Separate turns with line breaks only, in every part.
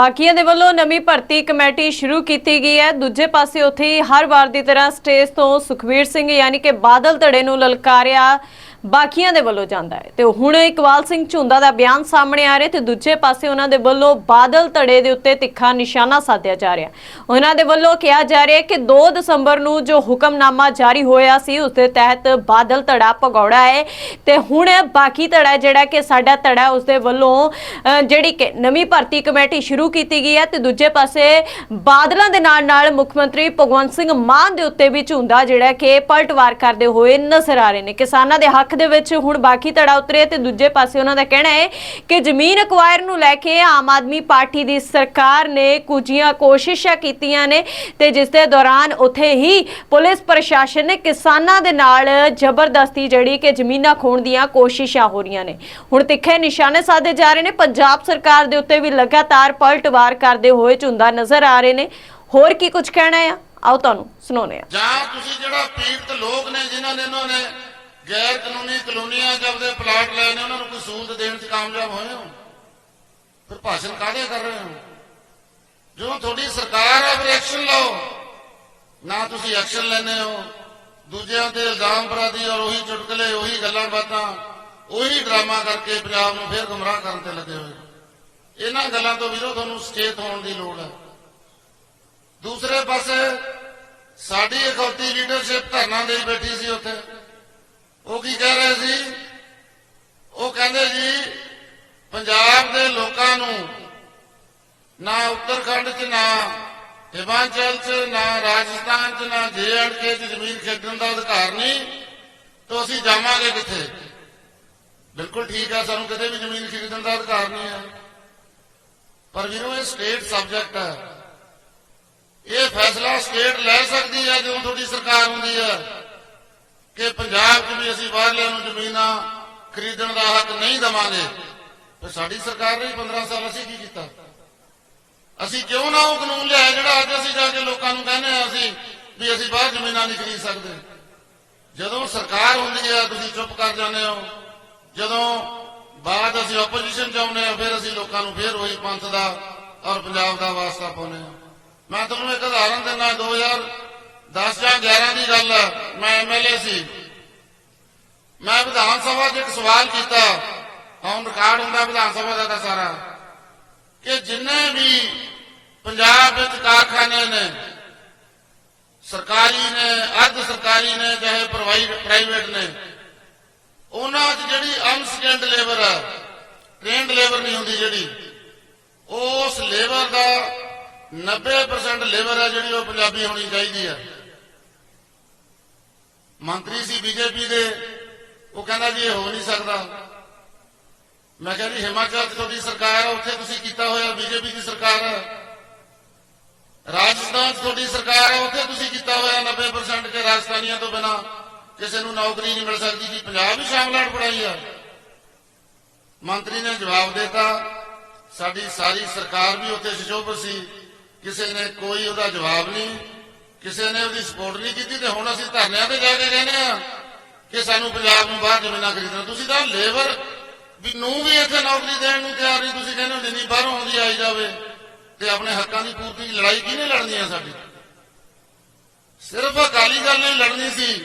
ਬਾਕੀਆਂ ਦੇ ਵੱਲੋਂ ਨਵੀਂ ਭਰਤੀ ਕਮੇਟੀ ਸ਼ੁਰੂ ਕੀਤੀ ਗਈ ਹੈ। ਦੂਜੇ ਪਾਸੇ ਉੱਥੇ ਹਰ ਵਾਰ ਦੀ ਤਰ੍ਹਾਂ ਸਟੇਜ ਤੋਂ ਸੁਖਵੀਰ ਸਿੰਘ ਯਾਨੀ ਕਿ ਬਾਦਲ ਧੜੇ ਨੂੰ ਲਲਕਾਰਿਆ ਬਾਕੀਆਂ ਦੇ ਵੱਲੋਂ ਜਾਂਦਾ ਹੈ। ਤੇ ਹੁਣ ਇਕਬਾਲ ਸਿੰਘ ਝੁੰਦਾ ਦਾ ਬਿਆਨ ਸਾਹਮਣੇ ਆ ਰਿਹਾ ਤੇ ਦੂਜੇ ਪਾਸੇ ਉਹਨਾਂ ਦੇ ਵੱਲੋਂ ਬਾਦਲ ਧੜੇ ਦੇ ਉੱਤੇ ਤਿੱਖਾ ਨਿਸ਼ਾਨਾ ਸਾਧਿਆ ਜਾ ਰਿਹਾ ਉਹਨਾਂ ਦੇ ਵੱਲੋਂ ਕਿਹਾ ਜਾ ਰਿਹਾ ਕਿ 2 ਦਸੰਬਰ ਨੂੰ ਜੋ ਹੁਕਮਨਾਮਾ ਜਾਰੀ ਹੋਇਆ ਸੀ ਉਸ ਦੇ ਤਹਿਤ ਬਾਦਲ ਧੜਾ ਭਗੌੜਾ ਹੈ। ਤੇ ਹੁਣ ਬਾਕੀ ਧੜਾ ਜਿਹੜਾ ਕਿ ਸਾਡਾ ਧੜਾ ਹੈ, ਉਸ ਦੇ ਵੱਲੋਂ ਅਹ, ਜਿਹੜੀ ਕਿ ਨਵੀਂ ਭਰਤੀ ਕਮੇਟੀ ਸ਼ੁਰੂ ਕੀਤੀ ਗਈ ਹੈ ਤੇ ਦੂਜੇ ਪਾਸੇ ਬਾਦਲਾਂ ਦੇ ਨਾਲ ਨਾਲ ਮੁੱਖ ਮੰਤਰੀ ਭਗਵੰਤ ਸਿੰਘ ਮਾਨ ਦੇ ਉੱਤੇ ਵੀ ਝੁੰਦਾ ਜਿਹੜਾ ਕਿ ਪਲਟਵਾਰ ਕਰਦੇ ਹੋਏ ਨਜ਼ਰ ਆ ਰਹੇ ਨੇ। ਕਿਸਾਨਾਂ ਦੇ ਹੱਕ ਦੇ ਵਿੱਚ ਹੁਣ ਬਾਕੀ ਧੜਾ ਉਤਰੇ ਤੇ ਦੂਜੇ ਪਾਸੇ ਉਹਨਾਂ ਦਾ ਕਹਿਣਾ ਹੈ ਕਿ ਜ਼ਮੀਨ ਅਕਵਾਇਰ ਨੂੰ ਲੈ ਕੇ ਆਮ ਆਦਮੀ ਪਾਰਟੀ ਦੀ ਸਰਕਾਰ ਨੇ ਕੁਝੀਆਂ ਕੋਸ਼ਿਸ਼ਾਂ ਕੀਤੀਆਂ ਨੇ ਤੇ ਜਿਸ ਦੇ ਦੌਰਾਨ ਉੱਥੇ ਹੀ ਪੁਲਿਸ ਪ੍ਰਸ਼ਾਸਨ ਨੇ ਕਿਸਾਨਾਂ ਦੇ ਨਾਲ ਜ਼ਬਰਦਸਤੀ ਜਿਹੜੀ ਕਿ ਜ਼ਮੀਨਾਂ ਖੋਣ ਦੀਆਂ ਕੋਸ਼ਿਸ਼ਾਂ ਹੋ ਰਹੀਆਂ ਨੇ। ਹੁਣ ਤਿੱਖੇ ਨਿਸ਼ਾਨੇ ਸਾਧੇ ਜਾ ਰਹੇ ਨੇ। ਪੰਜਾਬ ਸਰਕਾਰ ਦੇ ਉੱਤੇ ਵੀ ਲਗਾਤਾਰ ਪਲਟਵਾਰ ਕਰਦੇ ਹੋਏ ਝੁੰਦਾ ਨਜ਼ਰ ਆ ਰਹੇ ਨੇ। ਹੋਰ ਕੀ ਕੁਝ ਕਹਿਣਾ ਆ? ਆਓ ਤੁਹਾਨੂੰ ਸੁਣਾਉਂਦੇ ਆ।
ਜਾਂ ਤੁਸੀਂ ਜਿਹੜਾ ਪੀੜਤ ਲੋਕ ਨੇ ਜਿਨ੍ਹਾਂ ਨੇ ਇਹਨਾਂ ਨੇ ਗੈਰ ਕਾਨੂੰਨੀ ਕਲੋਨੀਆਂ ਜਬਦੇ ਪਲਾਟ ਲਏ ਨੇ, ਉਹਨਾਂ ਨੂੰ ਕੋਈ ਸਹੂਲਤ ਦੇਣ 'ਚ ਕਾਮਯਾਬ ਹੋਏ ਹੋ? ਫਿਰ ਭਾਸ਼ਣ ਕਾਹਦੇ ਕਰ ਰਹੇ ਹੋ? ਜੋ ਤੁਹਾਡੀ ਸਰਕਾਰ ਹੈ ਫਿਰ ਐਕਸ਼ਨ ਲਓ। ਨਾ ਤੁਸੀਂ ਐਕਸ਼ਨ ਲੈਂਦੇ ਹੋ। ਦੂਜਿਆਂ ਤੇ ਇਲਜ਼ਾਮ ਬਰਾਦੀ ਔਰ ਉਹੀ ਚੁਟਕਲੇ, ਉਹੀ ਗੱਲਾਂ ਬਾਤਾਂ, ਉਹੀ ਡਰਾਮਾ ਕਰਕੇ ਪੰਜਾਬ ਨੂੰ ਫੇਰ ਗੁੰਮਰਾਹ ਕਰਨ ਤੇ ਲੱਗੇ ਹੋਏ ਇਹਨਾਂ ਗੱਲਾਂ ਤੋਂ ਵੀਰੋ ਤੁਹਾਨੂੰ ਸੁਚੇਤ ਹੋਣ ਦੀ ਲੋੜ ਹੈ। ਦੂਸਰੇ ਪਾਸੇ ਸਾਡੀ ਇਕਲੌਤੀ ਲੀਡਰਸ਼ਿਪ ਧਰਨਾ ਦੇ ਬੈਠੀ ਸੀ ਉੱਥੇ ਉਹ ਕੀ ਕਹਿ ਰਹੇ ਸੀ? ਉਹ ਕਹਿੰਦੇ ਜੀ, ਪੰਜਾਬ ਦੇ ਲੋਕਾਂ ਨੂੰ ਨਾ ਉੱਤਰਖੰਡ 'ਚ, ਨਾ ਹਿਮਾਚਲ 'ਚ, ਨਾ ਰਾਜਸਥਾਨ 'ਚ, ਨਾ ਕੇ 'ਚ ਜ਼ਮੀਨ ਖਰੀਦਣ ਦਾ ਅਧਿਕਾਰ ਨਹੀਂ, ਤਾਂ ਅਸੀਂ ਜਾਵਾਂਗੇ ਕਿੱਥੇ? ਬਿਲਕੁਲ ਠੀਕ ਹੈ ਸਾਨੂੰ ਕਿਤੇ ਵੀ ਜ਼ਮੀਨ ਖਰੀਦਣ ਦਾ ਅਧਿਕਾਰ ਨਹੀਂ ਹੈ ਪਰ ਵੀਰੋ, ਇਹ ਸਟੇਟ ਸਬਜੈਕਟ ਹੈ ਇਹ ਫੈਸਲਾ ਸਟੇਟ ਲੈ ਸਕਦੀ ਹੈ ਜਦੋਂ ਤੁਹਾਡੀ ਸਰਕਾਰ ਹੁੰਦੀ ਹੈ ਕਿ ਪੰਜਾਬ 'ਚ ਵੀ ਅਸੀਂ ਬਾਹਰਲਿਆਂ ਨੂੰ ਜ਼ਮੀਨਾਂ ਖਰੀਦਣ ਦਾ ਹੱਕ ਨਹੀਂ ਦਵਾਂਗੇ, ਤੇ ਸਾਡੀ ਸਰਕਾਰ ਨੇ 15 ਸਾਲ ਅਸੀਂ ਕੀ ਕੀਤਾ? ਅਸੀਂ ਕਿਉਂ ਨਾ ਉਹ ਕਾਨੂੰਨ ਲਿਆਇਆ ਜਿਹੜਾ ਅੱਜ ਅਸੀਂ ਜਾ ਕੇ ਲੋਕਾਂ ਨੂੰ ਕਹਿੰਦੇ ਆ ਅਸੀਂ ਵੀ ਅਸੀਂ ਬਾਹਰ ਜ਼ਮੀਨਾਂ ਨਹੀਂ ਖਰੀਦ ਸਕਦੇ। ਜਦੋਂ ਸਰਕਾਰ ਹੁੰਦੀ ਹੈ, ਤੁਸੀਂ ਚੁੱਪ ਕਰ ਜਾਂਦੇ ਹੋ। ਜਦੋਂ ਬਾਅਦ ਅਸੀਂ ਆਪੋਜੀਸ਼ਨ ਚ ਆਉਂਦੇ ਆ ਫਿਰ ਅਸੀਂ ਲੋਕਾਂ ਨੂੰ ਫਿਰ ਉਹੀ ਪੰਥ ਦਾ ਔਰ ਪੰਜਾਬ ਦਾ ਵਾਸਤਾ ਪਾਉਂਦੇ ਆ ਮੈਂ ਤੁਹਾਨੂੰ ਇੱਕ ਉਦਾਹਰਨ ਦਿੰਦਾ 2010 ਜਾਂ 11 ਦੀ ਗੱਲ ਹੈ। ਮੈਂ ਐਮਐਲਏ ਸੀ। ਮੈਂ ਵਿਧਾਨ ਸਭਾ 'ਚ ਇੱਕ ਸਵਾਲ ਕੀਤਾ। ਹੁਣ ਰਿਕਾਰਡ ਹੁੰਦਾ ਵਿਧਾਨ ਸਭਾ ਦਾ ਤਾਂ ਸਾਰਾ। ਕਿ ਜਿੰਨੇ ਵੀ ਪੰਜਾਬ ਵਿੱਚ ਕਾਰਖਾਨੇ ਨੇ, ਸਰਕਾਰੀ ਨੇ ਅਰਧ ਸਰਕਾਰੀ ਨੇ, ਚਾਹੇ ਪ੍ਰਾਈਵੇਟ ਨੇ, ਉਹਨਾਂ 'ਚ ਜਿਹੜੀ ਅਨਸਕਿਲਡ ਲੇਬਰ ਹੈ, ਟ੍ਰੇਨਡ ਲੇਬਰ ਨਹੀਂ ਹੁੰਦੀ ਜਿਹੜੀ, ਉਸ ਲੇਬਰ ਦਾ 90% ਲੇਬਰ ਹੈ ਜਿਹੜੀ ਉਹ ਪੰਜਾਬੀ ਹੋਣੀ ਚਾਹੀਦੀ ਹੈ। ਮੰਤਰੀ ਸੀ ਬੀਜੇਪੀ ਦੇ, ਉਹ ਕਹਿੰਦਾ ਜੀ ਇਹ ਹੋ ਨਹੀਂ ਸਕਦਾ। ਮੈਂ ਕਿਹਾ ਜੀ ਹਿਮਾਚਲ 'ਚ ਤੁਹਾਡੀ ਸਰਕਾਰ ਹੈ ਉੱਥੇ ਤੁਸੀਂ ਕੀਤਾ ਹੋਇਆ ਬੀਜੇਪੀ ਦੀ ਸਰਕਾਰ ਹੈ ਰਾਜਸਥਾਨ 'ਚ ਤੁਹਾਡੀ ਸਰਕਾਰ ਹੈ ਉੱਥੇ ਤੁਸੀਂ ਕੀਤਾ ਹੋਇਆ 90% ਕੇ ਰਾਜਸਥਾਨੀਆਂ ਤੋਂ ਬਿਨਾ ਕਿਸੇ ਨੂੰ ਨੌਕਰੀ ਨਹੀਂ ਮਿਲ ਸਕਦੀ ਜੀ। ਪੰਜਾਬ ਵੀ ਸ਼ਾਮਲਾਟ ਪੜਾਈ ਆ। ਮੰਤਰੀ ਨੇ ਜਵਾਬ ਦਿੱਤਾ, ਸਾਡੀ ਸਾਰੀ ਸਰਕਾਰ ਵੀ ਉੱਥੇ ਸ਼ਿਸ਼ੋਭਰ ਸੀ, ਕਿਸੇ ਨੇ ਕੋਈ ਉਹਦਾ ਜਵਾਬ ਨਹੀਂ। ਕਿਸੇ ਨੇ ਉਹਦੀ ਸਪੋਰਟ ਨਹੀਂ ਕੀਤੀ ਤੇ ਹੁਣ ਅਸੀਂ ਧਰਨਿਆਂ ਤੇ ਜਾ ਕੇ ਕਹਿੰਦੇ ਆ ਕਿ ਸਾਨੂੰ ਪੰਜਾਬ ਨੂੰ ਬਾਹਰ ਜ਼ਮੀਨਾਂ ਖਰੀਦਣਾ। ਤੁਸੀਂ ਤਾਂ ਲੇਬਰ ਵੀ ਨੂੰ ਵੀ ਇੱਥੇ ਨੌਕਰੀ ਦੇਣ ਨੂੰ ਤਿਆਰ ਨਹੀਂ, ਤੁਸੀਂ ਕਹਿੰਦੇ ਹੋ ਜਿੰਨੀ ਬਾਹਰੋਂ ਆਉਂਦੀ ਆਈ ਜਾਵੇ ਤੇ ਆਪਣੇ ਹੱਕਾਂ ਦੀ ਪੂਰਤੀ ਦੀ ਲੜਾਈ ਕਿਹਨੇ ਲੜਨੀ ਹੈ ਸਾਡੀ? ਸਿਰਫ ਅਕਾਲੀ ਦਲ ਨੇ ਲੜਨੀ ਸੀ।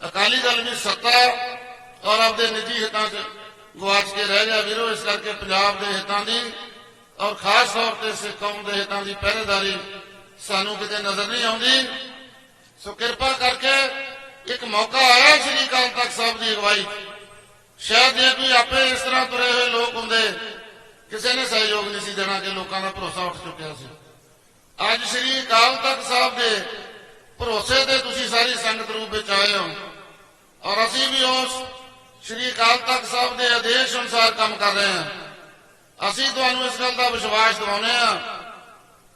ਅਕਾਲੀ ਦਲ ਵੀ ਸੱਤਾ ਔਰ ਆਪਦੇ ਨਿੱਜੀ ਹਿੱਤਾਂ 'ਚ ਗਵਾਚ ਕੇ ਰਹਿ ਗਿਆ ਵੀਰੋ, ਇਸ ਕਰਕੇ ਪੰਜਾਬ ਦੇ ਹਿੱਤਾਂ ਦੀ ਔਰ ਖਾਸ ਤੌਰ ਤੇ ਸਿੱਖ ਕੌਮ ਦੇ ਹਿੱਤਾਂ ਦੀ ਪਹਿਰੇਦਾਰੀ ਸਾਨੂੰ ਕਿਤੇ ਨਜ਼ਰ ਨਹੀਂ ਆਉਂਦੀ। ਸੋ ਕਿਰਪਾ ਕਰਕੇ ਇੱਕ ਮੌਕਾ ਆਇਆ ਸ੍ਰੀ ਅਕਾਲ ਤਖਤ ਸਾਹਿਬ ਦੀ ਅਗਵਾਈ। ਸ਼ਾਇਦ ਜੇ ਕੋਈ ਆਪੇ ਇਸ ਤਰ੍ਹਾਂ ਤੁਰੇ ਹੋਏ ਲੋਕ ਹੁੰਦੇ, ਕਿਸੇ ਨੇ ਸਹਿਯੋਗ ਨਹੀਂ ਸੀ ਦੇਣਾ ਕਿ ਲੋਕਾਂ ਦਾ ਭਰੋਸਾ ਉੱਠ ਚੁੱਕਿਆ ਸੀ। ਅੱਜ ਸ੍ਰੀ ਅਕਾਲ ਤਖਤ ਸਾਹਿਬ ਦੇ ਭਰੋਸੇ ਤੇ ਤੁਸੀਂ ਸਾਰੀ ਸੰਗਤ ਰੂਪ ਵਿੱਚ ਆਏ ਹੋ। ਔਰ ਅਸੀਂ ਵੀ ਉਸ ਸ੍ਰੀ ਅਕਾਲ ਤਖਤ ਸਾਹਿਬ ਦੇ ਆਦੇਸ਼ ਅਨੁਸਾਰ ਕੰਮ ਕਰ ਰਹੇ ਹਾਂ। ਅਸੀਂ ਤੁਹਾਨੂੰ ਇਸ ਗੱਲ ਦਾ ਵਿਸ਼ਵਾਸ ਦਿਵਾਉਂਦੇ ਹਾਂ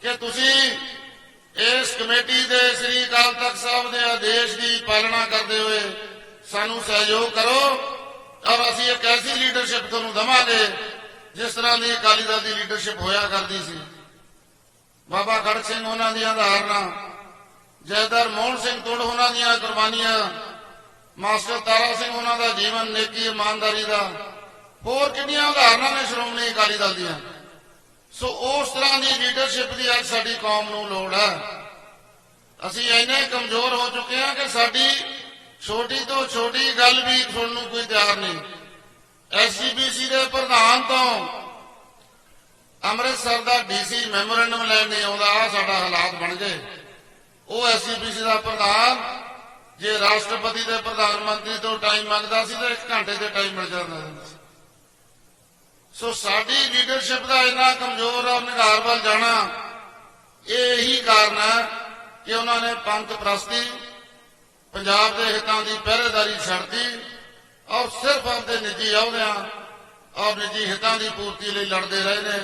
ਕਿ ਤੁਸੀਂ ਇਸ ਕਮੇਟੀ ਦੇ ਸ੍ਰੀ ਅਕਾਲ ਤਖਤ ਸਾਹਿਬ ਦੇ ਆਦੇਸ਼ ਦੀ ਪਾਲਣਾ ਕਰਦੇ ਹੋਏ ਸਾਨੂੰ ਸਹਿਯੋਗ ਕਰੋ। ਔਰ ਅਸੀਂ ਇੱਕ ਐਸੀ ਲੀਡਰਸ਼ਿਪ ਤੁਹਾਨੂੰ ਦਵਾਂਗੇ, ਜਿਸ ਤਰ੍ਹਾਂ ਦੀ ਅਕਾਲੀ ਦਲ ਦੀ ਲੀਡਰਸ਼ਿਪ ਹੋਇਆ ਕਰਦੀ ਸੀ। ਬਾਬਾ ਖੜਕ ਸਿੰਘ ਉਹਨਾਂ ਦੀਆਂ ਧਾਰਨਾ, ਜੈਦਰ ਮੋਹਨ ਸਿੰਘ ਤੁੜ ਉਹਨਾਂ ਦੀਆਂ ਕੁਰਬਾਨੀਆਂ, ਮਾਸਟਰ ਤਾਰਾ ਸਿੰਘ ਉਹਨਾਂ ਦਾ ਜੀਵਨ, ਨੇਕੀ ਇਮਾਨਦਾਰੀ ਦਾ, ਹੋਰ ਕਿੰਨੀਆਂ ਉਦਾਹਰਨਾਂ ਨੇ ਸ਼੍ਰੋਮਣੀ ਅਕਾਲੀ ਦਲ ਦੀਆਂ। ਸੋ ਉਸ ਤਰ੍ਹਾਂ ਦੀ ਲੀਡਰਸ਼ਿਪ ਦੀ ਅੱਜ ਸਾਡੀ ਕੌਮ ਨੂੰ ਲੋੜ ਹੈ। ਅਸੀਂ ਇੰਨੇ ਕਮਜ਼ੋਰ ਹੋ ਚੁੱਕੇ ਹਾਂ ਕਿ ਸਾਡੀ ਛੋਟੀ ਤੋਂ ਛੋਟੀ ਗੱਲ ਵੀ ਸੁਣਨ ਨੂੰ ਕੋਈ ਤਿਆਰ ਨਹੀਂ। ਐਸਜੀਪੀਸੀ ਦੇ ਪ੍ਰਧਾਨ ਤੋਂ ਅੰਮ੍ਰਿਤਸਰ ਦਾ ਡੀਸੀ ਮੈਮੋਰੈਂਡਮ ਲੈਣ ਨਹੀਂ ਆਉਂਦਾ ਆ ਸਾਡਾ ਹਾਲਾਤ ਬਣ ਗਏ। ਉਹ ਐਸਜੀਪੀਸੀ ਦਾ ਪ੍ਰਧਾਨ, ਜੇ ਰਾਸ਼ਟਰਪਤੀ ਦੇ ਪ੍ਰਧਾਨ ਮੰਤਰੀ ਤੋਂ ਟਾਈਮ ਮੰਗਦਾ ਸੀ ਤਾਂ 1 ਘੰਟੇ ਦੇ ਟਾਈਮ ਮਿਲ ਜਾਂਦਾ ਸੀ। ਸੋ ਸਾਡੀ ਲੀਡਰਸ਼ਿਪ ਦਾ ਇੰਨਾ ਕਮਜ਼ੋਰ ਔਰ ਨਿਗਾਰ ਵੱਲ ਜਾਣਾ। ਇਹ ਹੀ ਕਾਰਨ ਹੈ ਕਿ ਉਹਨਾਂ ਨੇ ਪੰਥ ਪ੍ਰਸਤੀ, ਪੰਜਾਬ ਦੇ ਹਿੱਤਾਂ ਦੀ ਪਹਿਰੇਦਾਰੀ ਛੱਡਤੀ ਔਰ ਸਿਰਫ ਆਪਣੇ ਨਿੱਜੀ ਅਹੁਦਿਆਂ ਔਰ ਨਿੱਜੀ ਹਿੱਤਾਂ ਦੀ ਪੂਰਤੀ ਲਈ ਲੜਦੇ ਰਹੇ ਨੇ।